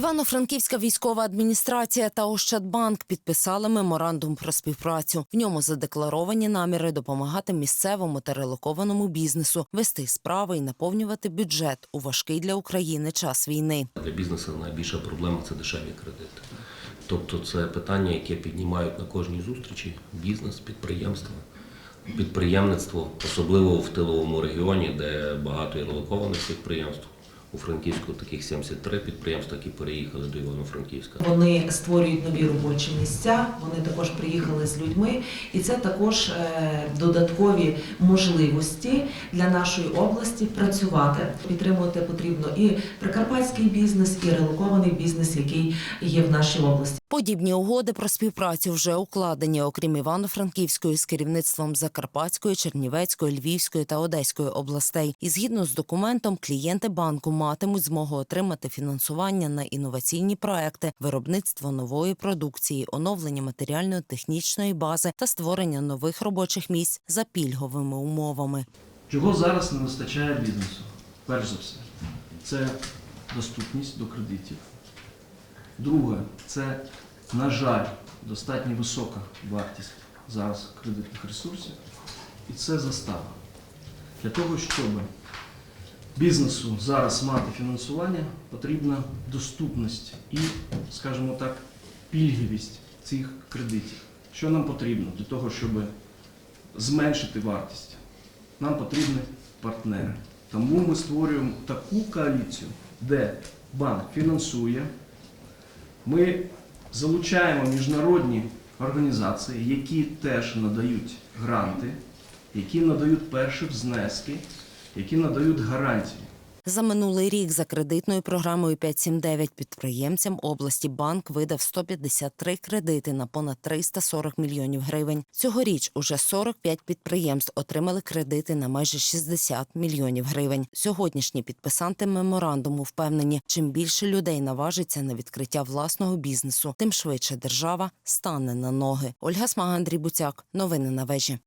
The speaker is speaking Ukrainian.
Івано-Франківська військова адміністрація та Ощадбанк підписали меморандум про співпрацю. В ньому задекларовані наміри допомагати місцевому та релокованому бізнесу вести справи і наповнювати бюджет у важкий для України час війни. Для бізнесу найбільша проблема це дешеві кредити. Тобто це питання, яке піднімають на кожній зустрічі бізнес, підприємства, підприємництво, особливо в тиловому регіоні, де багато є релокованих підприємств. У Франківську таких 73 підприємства, які переїхали до Івано-Франківська. Вони створюють нові робочі місця. Вони також приїхали з людьми, і це також е, додаткові можливості для нашої області працювати. Підтримувати потрібно і прикарпатський бізнес, і релокований бізнес, який є в нашій області. Подібні угоди про співпрацю вже укладені, окрім Івано-Франківської, з керівництвом Закарпатської, Чернівецької, Львівської та Одеської областей. І згідно з документом, клієнти банку матимуть змогу отримати фінансування на інноваційні проекти, виробництво нової продукції, оновлення матеріально-технічної бази та створення нових робочих місць за пільговими умовами. Чого зараз не вистачає бізнесу? Перш за все, це доступність до кредитів. Друге, це, на жаль, достатньо висока вартість зараз кредитних ресурсів. І це застава. Для того, щоб бізнесу зараз мати фінансування, потрібна доступність і, скажімо так, пільговість цих кредитів. Що нам потрібно для того, щоб зменшити вартість? Нам потрібні партнери. Тому ми створюємо таку коаліцію, де банк фінансує, ми залучаємо міжнародні організації, які теж надають гранти, які надають перші взнески, які надають гарантії. За минулий рік за кредитною програмою 579 підприємцям області банк видав 153 кредити на понад 340 мільйонів гривень. Цьогоріч уже 45 підприємств отримали кредити на майже 60 мільйонів гривень. Сьогоднішні підписанти меморандуму впевнені, чим більше людей наважиться на відкриття власного бізнесу, тим швидше держава стане на ноги. Ольга Смага, Андрій Буцяк. Новини на вежі.